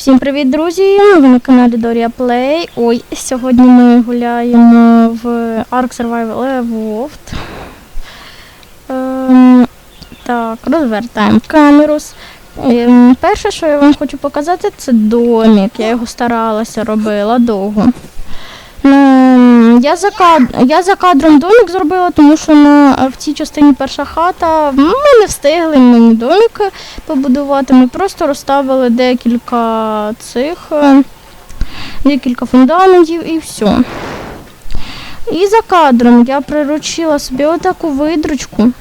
Всім привіт, друзі! Ви на каналі Дорія Плей. Ой, сьогодні ми гуляємо в Ark Survival Evolved. Ем, так, розвертаємо камеру. Ем, перше, що я вам хочу показати, це домик. Я його старалася робила довго. Ем, Я за, кад... я за кадром домик зробила, тому що на... в цій частині перша хата ми не встигли мені домик побудувати. Ми просто розставили декілька цих, е, декілька фундаментів і все. І за кадром я приручила собі отаку видручку.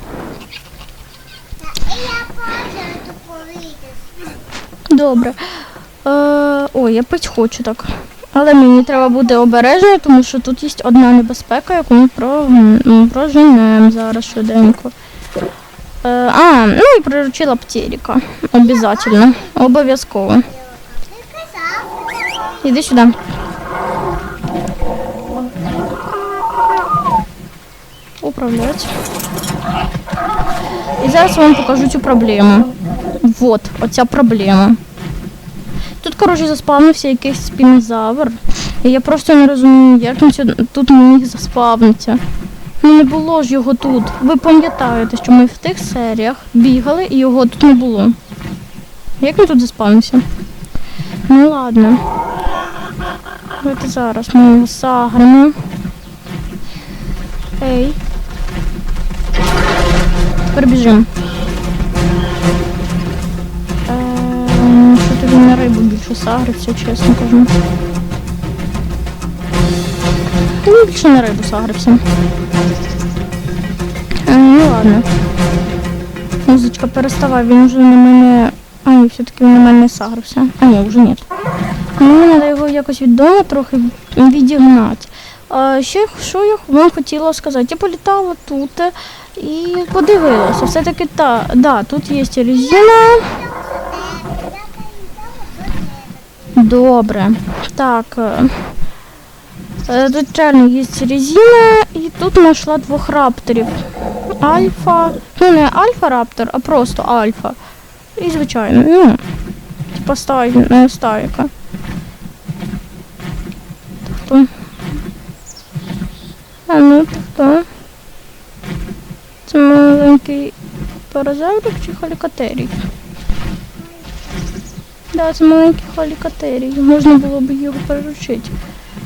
Добре. Е, ой, я пить хочу так. Але мені треба бути обережною, тому що тут є одна небезпека, яку ми проженемо зараз швиденько. Е, а, ну і приручила. Обязательно. Обов'язково. Ти? Іди сюди. Управлять. І зараз вам покажу цю проблему. Вот, оця проблема. Коротше, заспавнився якийсь спінозавр. І я просто не розумію, як він тут міг заспавнитися. Ну не було ж його тут. Ви пам'ятаєте, що ми в тих серіях бігали і його тут не було. Як він тут заспавнився? Ну ладно. Давайте зараз ми його сагримо. Ей. Тепер біжимо. Рибу сагрився, чесно кажу. Він більше на рибу сагрився. Е, Ну ладно. Музичка, переставай, він вже на мене. А, ні, все-таки він на мене не сагрився. А ні, вже ні. Мені треба його якось від дому трохи відігнати. А ще що я вам хотіла сказати? Я політала тут і подивилася. Все-таки та, да, тут є резина. Добре. Так. е, е, реально є резина, і тут знайшла двох рапторів. Альфа. Ну не альфа раптор, а просто альфа. І звичайно, ну, типа стай, стайка. Хто? А ну, то хто? Це маленький паразаврик чи халікатерій? Да, це маленький халікатерій. Можна було б його приручити.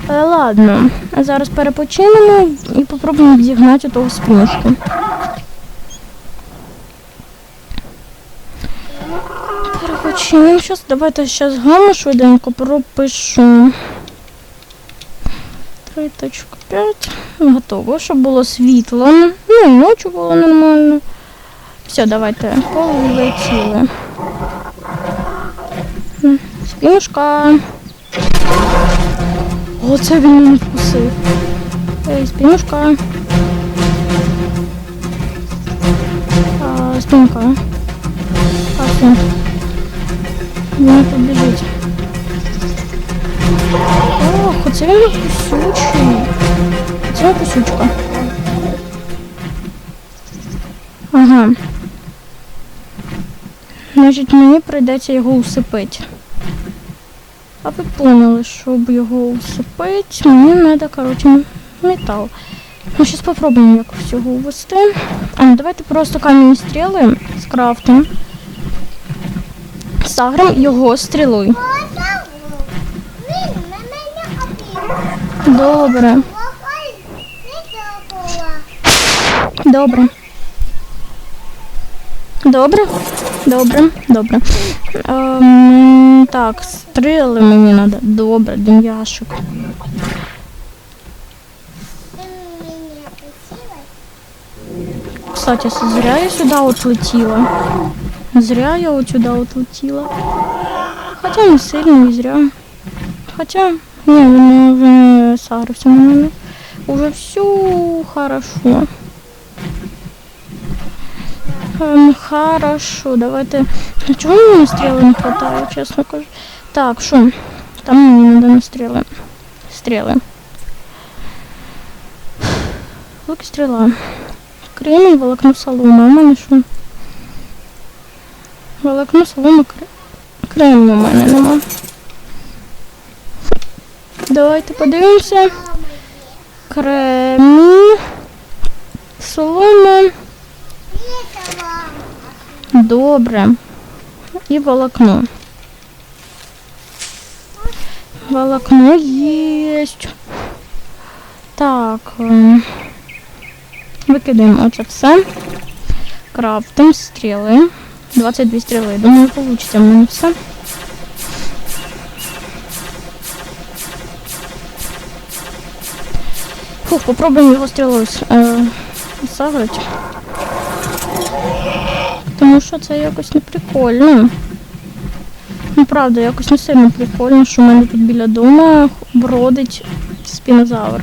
Але ладно, зараз перепочинемо і попробуємо відігнати того спиночку. Перепочинемо зараз. Давайте зараз гаму швиденько пропишу. 3.5. Готово, щоб було світло. Ну і ночі було нормально. Все, давайте полетіли. М, Спінушка. Оце він мене вкусив. Ей, спінушка. А, спинка. А, спинка. Він тут біжить. Ох, оце він кусючий. Це кусючка. Ага. Значить, мені прийдеться його усипити. А ви поняли, щоб його усипити, мені треба, коротше, метал. Ну, зараз спробуємо якось його увести. А, ну давайте просто камінь стріли скрафтимо. Саграм його стрілою. Добре, добре. Добре? Добре, добре. Ем, так, стріли мені треба. Добре, дем'яшик. Ти? Кстати, зря я сюда вот летіла. Зря я вот сюда вот летіла. Хотя не сильно і зря. Хотя, не, він не сарився на мене. Уже все хорошо. Хорошо, давайте. Чого мені стріли не хватає, чесно кажу? Так, що? Там мені треба стріли. Стріли. Лук стріла. Кремінь, волокно соломи. В мене що? Волокно соломи кре... кремню у мене нема. давайте подивимося. Кремінь, солома. Добре. І волокно. Волокно єсть. Так. ем, Викидаємо оце все. Крафтим стріли. 22 стріли. Думаю, вийде в мене все. Фух, попробуємо його стрілою е, сагрити. Тому що це якось не прикольно. Ну, правда, якось не сильно прикольно, що в мене тут біля дома бродить спінозавр.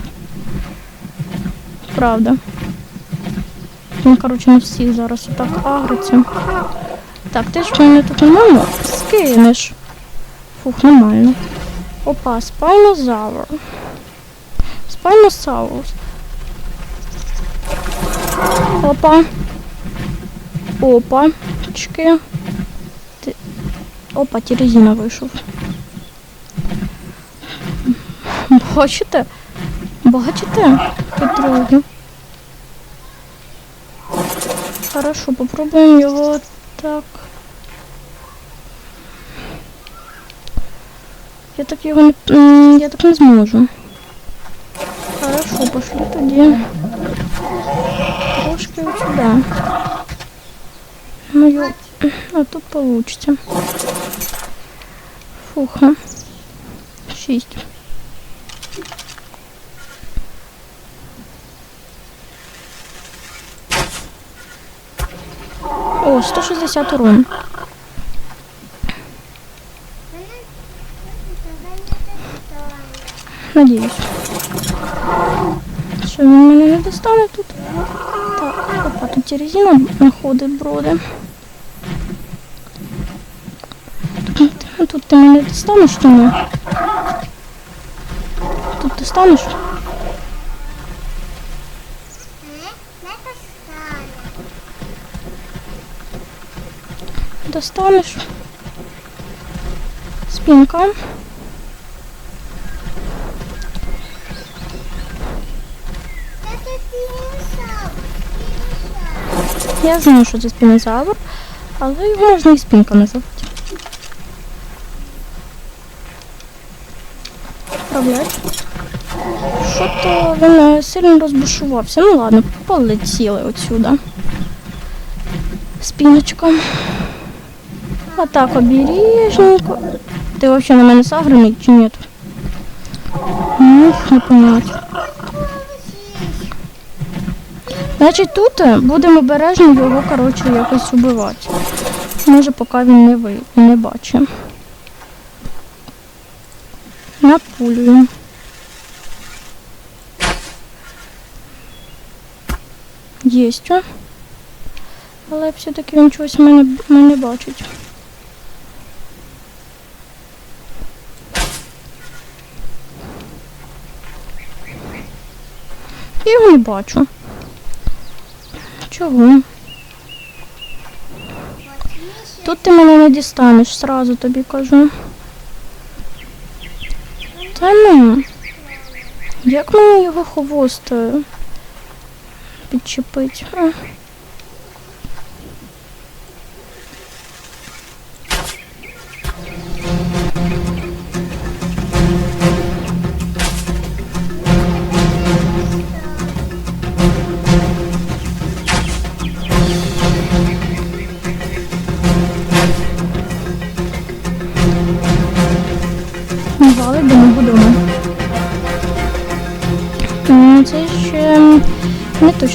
Правда. Він, коротше, на всіх зараз отак агриться. Так, ти ж мене тут нормально скинеш. Фух, нормально. Опа, спайнозавр. Спайносаурус. Опа. Опачки. Ти... Опа, Терезина вийшов. Бачите? Бачите? Петруги. Хорошо, попробуємо його так. Я так його не... Я так не зможу. Хорошо, пошли тоді. Трошки сюди. Ну, ё... а тут получится. Фуха. Шесть. О, 160 урон. Надіюсь. Що він мене не достане тут? Так, опа, тут Терезина ходить, броди. Тут, тут ти мене достанеш чи ні? Тут достанеш? Не. Достанеш. Спинка. Я знаю, що це спінозавр, але його можна і спинка називати. Управляти. Що то він е, сильно розбушувався. Ну ладно, полетіли отсюда. Спіночка. А так обережненько. Ти взагалі на мене саграний чи ні? Ну, не понять. Значить, тут е, будемо обережно його, коротше, якось убивати. Може, поки він не ви не бачить. Напулюємо. Єсть. Але все-таки він чогось мене, мене бачить. Його не бачу. Чого? Тут ти мене не дістанеш, сразу тобі кажу. Та. Як мені його хвост підчепить?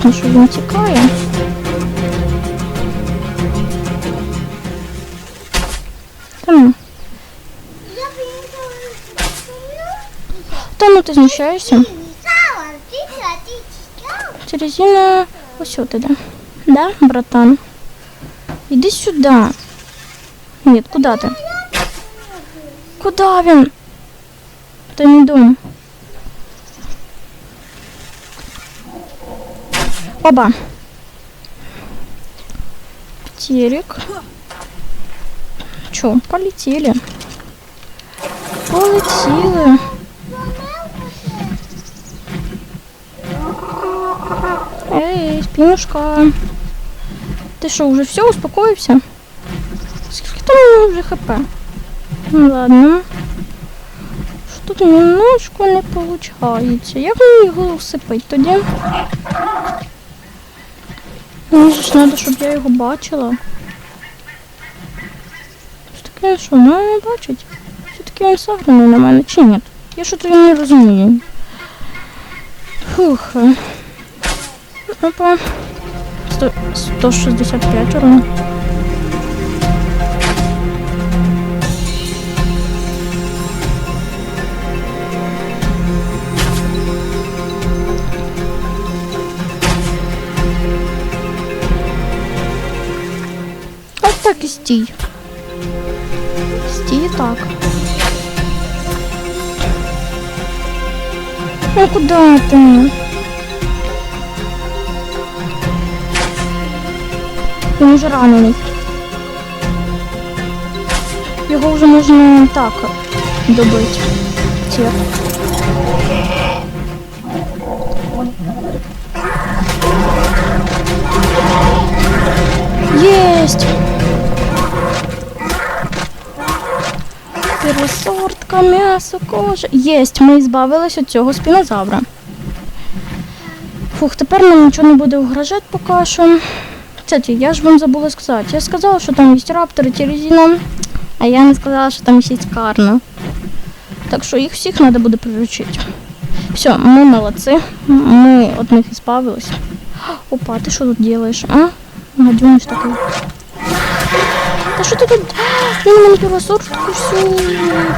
Не точно, що він тікає. Та ну, Я приехала та ну ти знущаєшся. Динозавр. Тихо, тихо. Терезина, ось от іде. Да, братан? Іди сюди. Ні, куди ти? Куди він? Це мій дом. Оба. Телек. Че, полетели. Полетели. Эй, спинушка. Ты что, уже все успокоился? Сколько там у меня уже хп? Ну ладно. Тут немножко не получается. Я мені його усипить тоді? Мені ж треба, щоб я його бачила. Що таке, що мене не бачить? Все таке, він саграний на мене, чи ні? Я що то не розумію. Фух. Опа. Сто- 165 урон. Так і стій. Стій так. Ну куда ти? Він вже ранений. Його вже можна так добити. Тір. Єсть! Первосортка, м'ясо, кожа. Єсть, ми збавились від цього спінозавра. Фух, тепер нам нічого не буде угрожати поки що. Кстати, я ж вам забула сказати. Я сказала, що там є раптори Терезіна, а я не сказала, що там є карна. Так що їх всіх треба буде приручити. Все, ми молодці. Ми від них і. Опа, ти що тут робиш, а? Гадюниш такий. Що ти тут? Він мене первосортку всю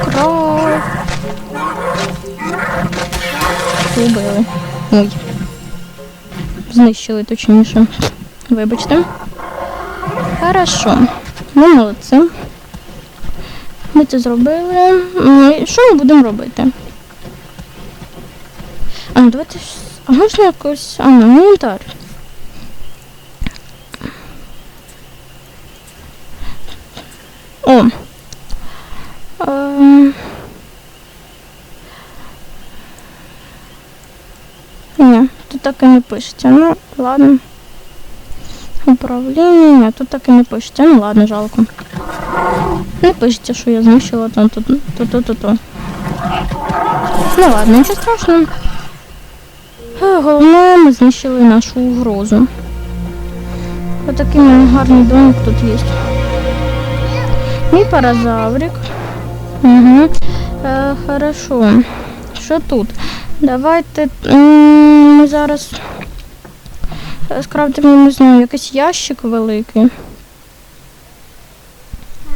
крав. Убили. Ой. Знищили точніше. Вибачте. Хорошо. Ми молодці. Ми це зробили. Що ми будемо робити? А, ну давайте. А можна якось. А, ну, інвентар. О. Ем. Ні, тут так і не пишеться. Ну, ладно. Управління, ні, тут так і не пишеться. Ну ладно, жалко. Не пишеться, що я знищила там тут, то, то, то, то. Ну ладно, нічого страшного. Е, Головне, ми знищили нашу угрозу. Отакий мене гарний домик тут є. Мій паразаврик. Угу. Е, хорошо. Що тут? Давайте ми зараз е, скрафтимо, не знаю, якийсь ящик великий.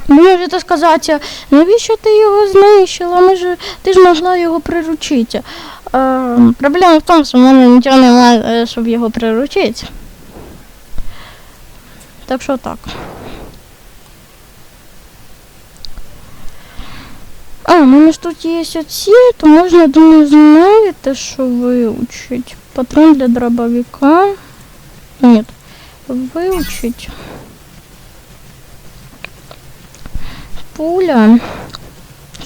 Можете сказати, навіщо ти його знищила? Ми ж, ти ж могла його приручити. Е, проблема в тому, що в мене нічого немає, е, щоб його приручити. Так що так. А, у мене ж тут є оці, то можна, думаю, знаєте, що вивчить. Патрон для дробовика. Ні. Вивчить. Пуля.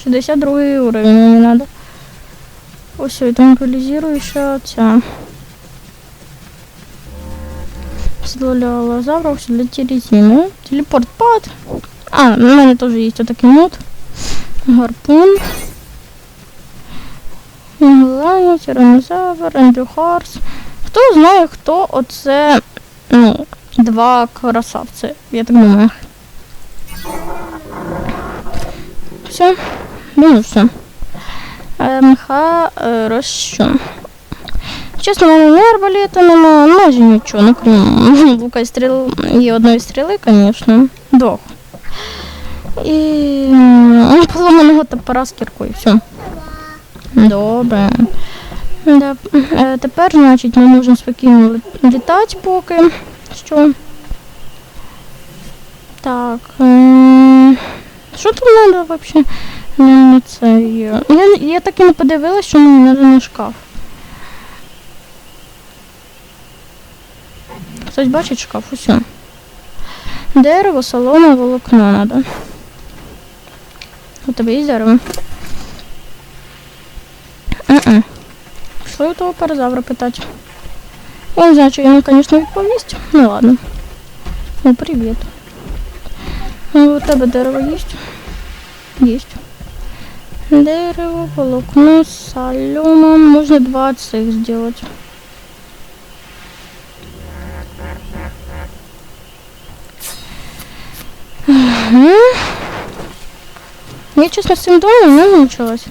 62 уровень мені надо. Ось это импровизирующая ця. Седло для лазавров, все для терезины. Телепорт пад. А, у мене теж є отакий мод. Гарпун. Іглані, тиранозавр, ендюхарс. Хто знає, хто оце, ну, два красавці, я так думаю. Все. Ну, все. МХ розщо. Чесно, в мене арбалета нема, майже нічого, ну крім лука і стріл і одної стріли, звісно. Двох. І поломаного топора з кіркою. Все. Добре. Да. Е, тепер, значить, ми можемо спокійно літати поки що. Так. Е, що тут треба взагалі? Це. є. Я, я так і не подивилась, що мені треба на шкаф. Хтось бачить шкаф, усе. Дерево, солома, волокно треба. У тебе є дерево? М-м. Пішли у того паразавра питати. Я не знаю, чи йому, звісно, відповість. Ну ладно. Ну, привіт. Ну, у тебе дерево є? Є. Дерево, волокно, солома. Можно два цих сделать. Мгм. Я, честно, с цим домом не мучилась.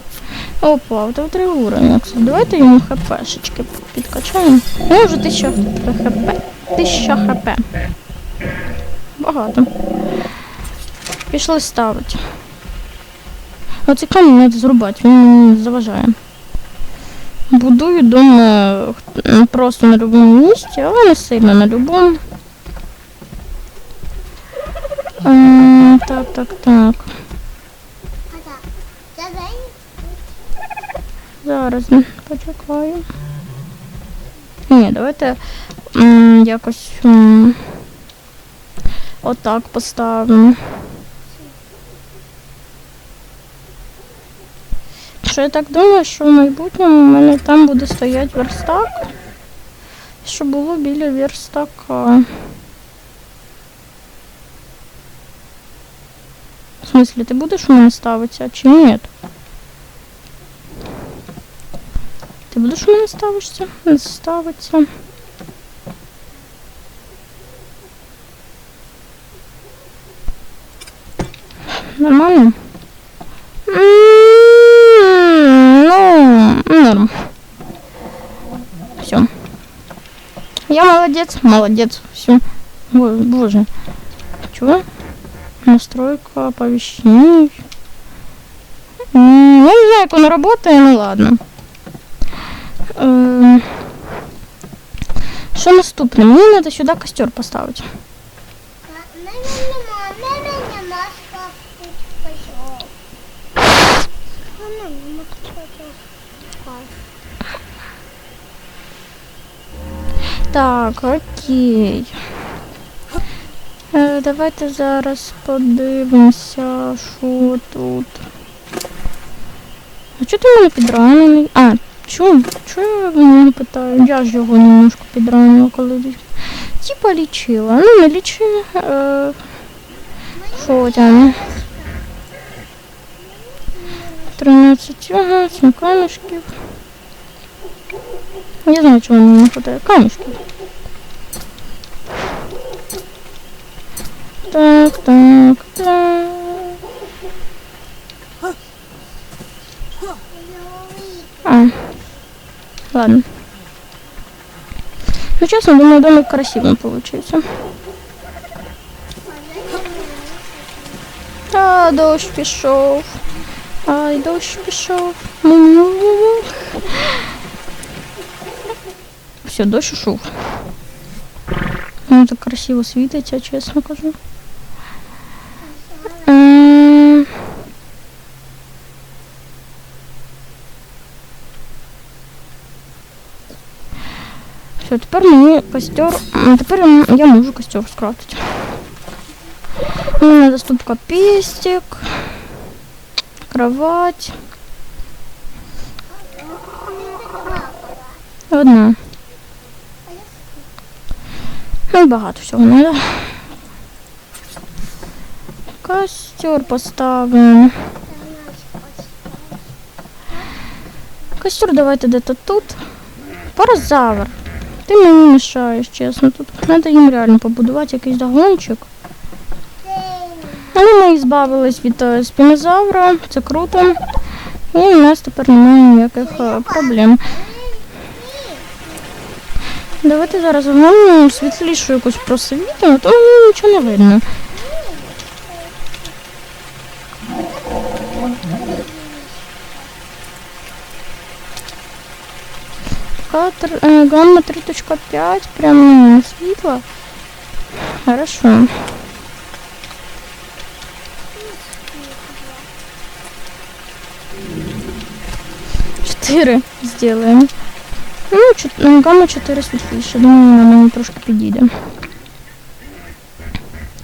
Опа, это три уровня. Давайте йому хпшечки підкачаємо. Ну, вже 1000 хп. 1000 хп. Багато. Пішли ставити. Оцей камінь треба зрубати, він заважає. Будую дом просто на будь-якому місці, але не сильно на будь-якому. Ем, Так, так, так. А так. Задай. Зараз почекаю. Ні, давайте м, якось м, отак поставимо. Що я так думаю, що в майбутньому у мене там буде стояти верстак, щоб було біля верстака. В смислі, ти будеш у мене ставитися чи ні? Ти будеш у мене ставишся? Не ставиться. Нормально? М, Ну, норм. Все. Я молодец, молодец. Все. Боже. Чего? Настройка оповещений. Я не знаю, как он работает, ну ладно. Ем, Що наступне? Мені треба сюди костер поставити. А, Мене нема, мене нема шкафу. Пішов. Мене нема шкафу. Так, окей. Е, давайте зараз подивимося, що тут. А чого ти мене підранений? А, чому? Чого я в нього питаю? Я ж його немножко підранила, коли Типа лічила. Ну, не лічила. Е, що там? 13, ага, 7 камешків. Я знаю, чого мені не хватає. Камешків. Так, так, так. А. Ладно. Ну, честно, думаю, домик красивым получится. А, дощ пішов. Ай, дощ пішов. Все, дощ ушов. Ну, так красиво світиться, чесно кажу. Все, тепер мені костер. м, Тепер я можу костер скрафтити. Мені доступка пестик, кровать. Одна. Ну, багато всього треба. Костер поставимо. Костер давайте где-то тут. Паразавр. Ти мені мішаєш, чесно. Тут треба їм реально побудувати якийсь загончик. Але ми збавились від е, спінозавра, це круто. І в нас тепер немає ніяких е, проблем. Давайте зараз вогнем світлішу якусь просвітимо, то мені нічого не видно. Катр, е, гамма 3.5, прям ну, світло. Хорошо. Чотири сделаем. Ну, чот- ну, гамма 4 світліше. Думаю, вона мені трошки підійде.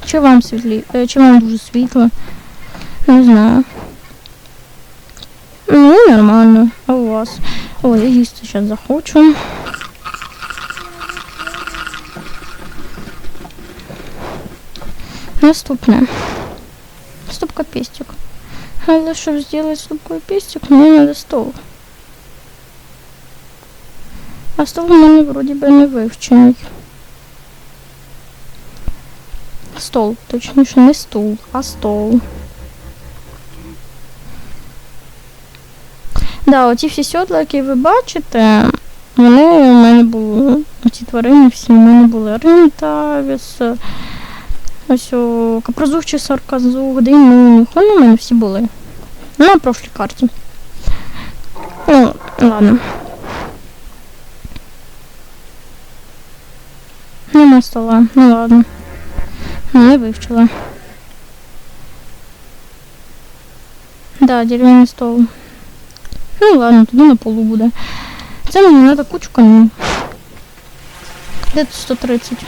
Чи вам світлі? е, Чи вам дуже світло? Не знаю. Ну, нормально. А у вас? Ой, я їсти сейчас захочу. Наступно. Ступка пестик. Але щоб зробити ступку пестик, мені треба стол. А стол у меня вроде бы не вивчений. Стол, точнее, что не стул, а стол. Да, оці всі сьодла, які ви бачите, вони у мене були, ці тварини всі у мене були Рентавіс, ось о, капрозух чи сарказух, дейнух, вони у мене всі були. На прошлій карті. Ну, ладно. Нема стола, ну ладно. Не вивчила. Да, дерев'яний стол. Ну ладно, тоді на полу буде. Це мені треба кучу камінь. Де тут 130?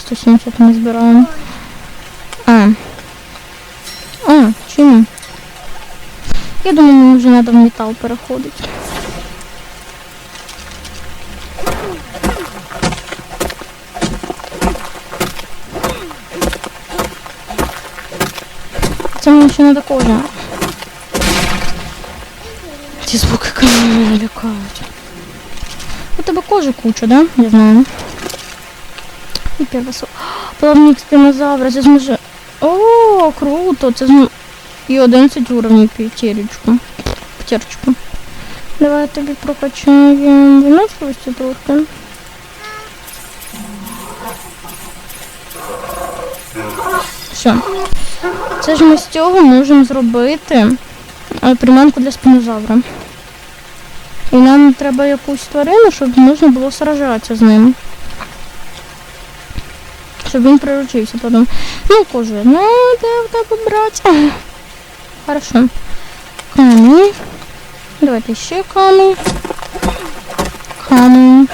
170 ми збираємо. А. А, чи? Я думаю, мені вже треба в метал переходити. Це мені ще треба кожа. Ці звуки каміння лякають. У тебе кожи куча, да? Я знаю. І первосо. Плавник спинозавра, це зможе. О, круто! Це зм... І 11 уровнів п'ятірочку. П'ятерочку. Давай я тобі прокачаємо виносливості трохи. Все. Це ж ми з цього можемо зробити приманку для спинозавра. І нам треба якусь тварину, щоб можна було сражатися з ним. Щоб він приручився потім. Ну, кожу, ну, де в тебе брати? Хорошо. Камінь. Давайте ще камінь. Камінь.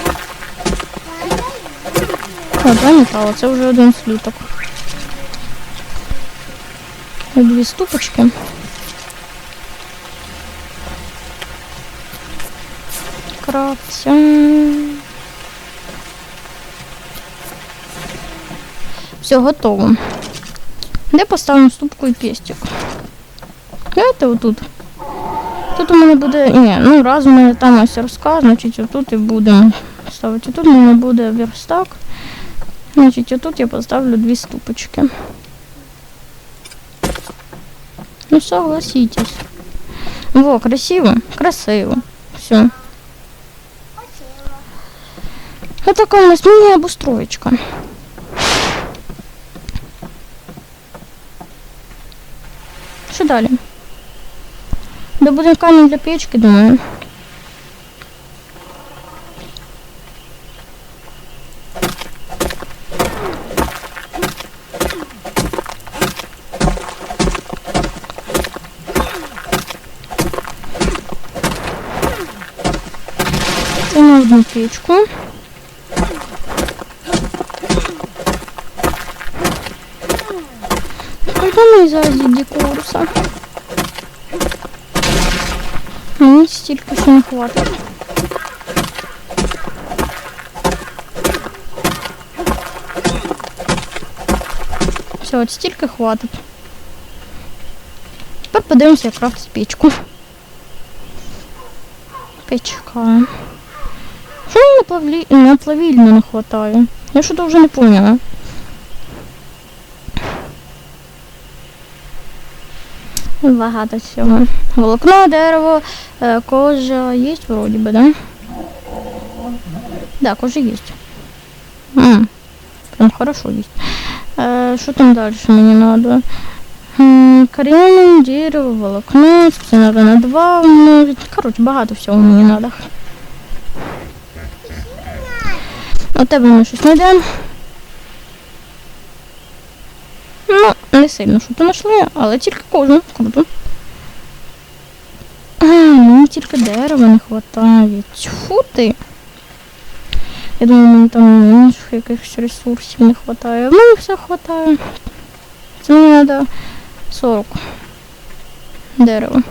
О, два металу, це вже один слюток. І Дві ступочки. Крафтся. Все, готово. Де поставимо ступку і пестик? Давайте отут. Тут у мене буде. Ні, ну раз у мене там ось розказ, значить отут і будемо ставити. Тут у мене буде верстак. Значить, отут я поставлю дві ступочки. Ну, согласитесь. Во, красиво, красиво. Все. Вот такая у нас мини-обустроечка. Що далі? Добудемо камінь для печки, думаю. Це на одну печку. Сколько мені зараз діді курса? Мені стільки ще не хватить. Все, от стільки хватить. Тепер подивимося як крафтити печку. Печка. Що мені на, плавлі... не хватає? Я що то вже не поняла. Багато всього. Волокно, дерево, е, кожа є вроді би, да? Да, кожа є. М, Прям хорошо є. Е, Що там далі мені надо? М, дерево, волокно, це надо на два. Коротше, багато всього мені надо. У тебе ми щось знайдемо. Ну, не сильно що то знайшли, але тільки кожну. Круто. Мені тільки дерева не вистачає. Тьфу ти. Я думаю, мені там інших якихось ресурсів не вистачає. Мене все вистачає. Це мені треба 40 дерева.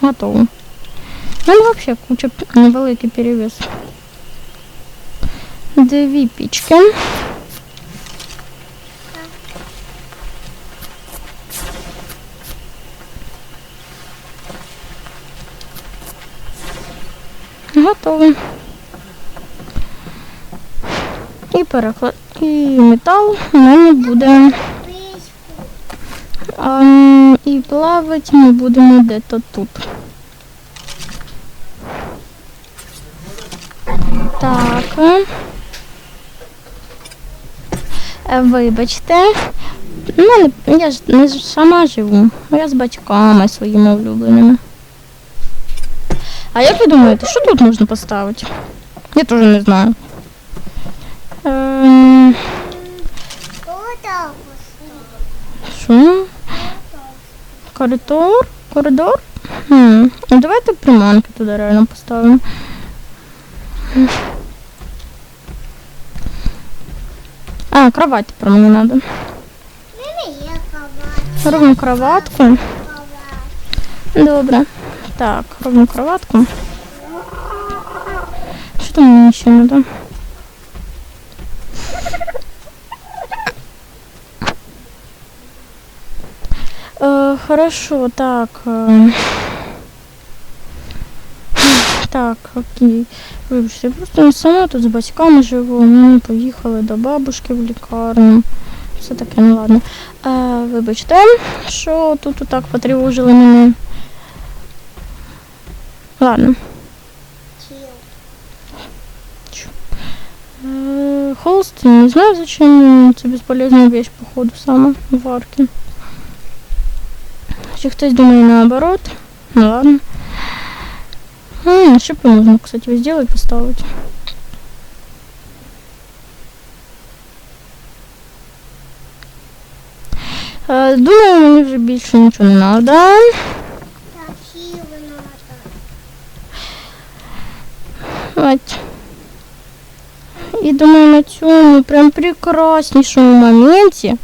Готово. Ну, взагалі куча невеликий перевес. Дві пічки. Готово. І переклад. І метал у мене буде. А, і плавати ми будемо де-то тут. Так. е. Е, Вибачте. Ну, я ж не сама живу. Я з батьками своїми улюбленими. А як ви думаєте, що тут можна поставити? Я теж не знаю. Ем, що? Коридор? Коридор? Хм. Ну давайте приманки туди реально поставимо. А, кровать тепер мені треба. Мені є кровать. Робимо кроватку. Кровать. Добре. Так, робимо кроватку. Що там мені ще треба? Е, хорошо, так. е. Так, окей. Вибачте, просто не сама тут з батьками живу. Ми поїхали до бабушки в лікарню. Все таке, ну ладно. Е, вибачте, що тут отак потривожили мене. Ладно. Э, Холст, не знаю зачем, это бесполезная вещь, походу, сама в арке. Еще хтось думает наоборот. Ну ладно. М, шипы можно, кстати, сделать, поставить. Е, Думаю, мені вже більше нічого не. Надо. От. І думаю, на цьому прям прекраснішому моменті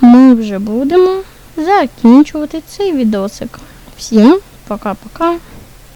ми вже будемо закінчувати цей відосик. Всім пока-пока.